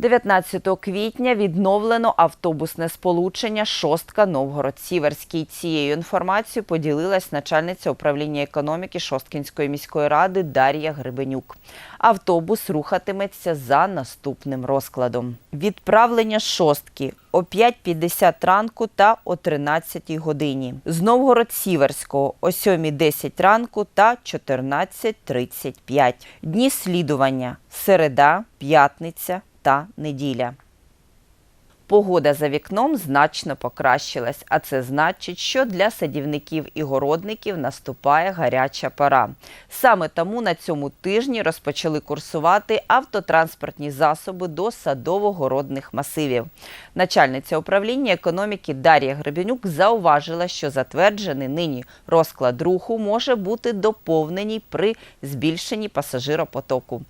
19 квітня відновлено автобусне сполучення Шостка Новгород-Сіверський. Цією інформацією поділилась начальниця управління економіки Шосткінської міської ради Дар'я Гребенюк. Автобус рухатиметься за наступним розкладом: відправлення шостки о 5.50 ранку та о 13 годині. З Новгород-Сіверського о 7.10 ранку та 14.35. Дні слідування середа, п'ятниця та неділя. Погода за вікном значно покращилась, а це значить, що для садівників і городників наступає гаряча пора. Саме тому на цьому тижні розпочали курсувати автотранспортні засоби до садово-городних масивів. Начальниця управління економіки Дар'я Гребенюк зауважила, що затверджений нині розклад руху може бути доповнений при збільшенні пасажиропотоку.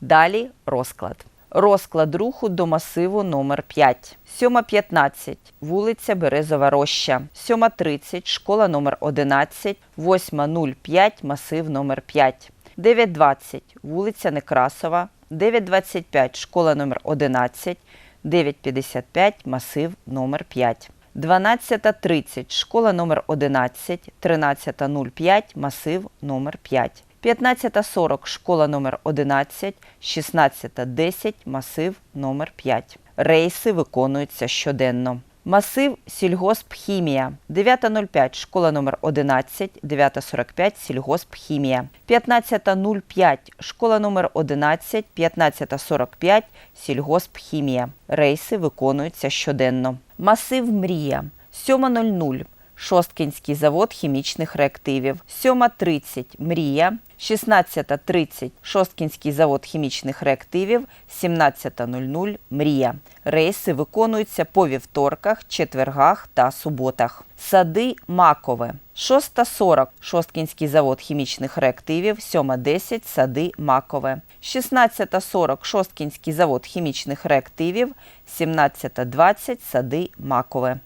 Далі розклад. Розклад руху до масиву номер 5. 7.15 вулиця Березова Роща. 7.30 школа номер 11. 8.05 масив номер 5. 9.20 вулиця Некрасова. 9.25 школа номер 11. 9.55 масив номер 5. 12.30 школа номер 11. 13.05 масив номер 5. 15.40 школа номер 11, 16.10 масив номер 5. Рейси виконуються щоденно. Масив сільгоспхімія. 9.05 школа номер 11, 9.45 сільгоспхімія. 15.05 школа номер 11, 15.45 сільгоспхімія. Рейси виконуються щоденно. Масив мрія. 7.00 Шосткінський завод хімічних реактивів. 7.30 Мрія. 16.30 Шосткінський завод хімічних реактивів. 17.00 Мрія. Рейси виконуються по вівторках, четвергах та суботах. Сади Макове. 6.40 Шосткінський завод хімічних реактивів. 7.10 Сади Макове. 16.40 Шосткінський завод хімічних реактивів. 17.20 Сади Макове.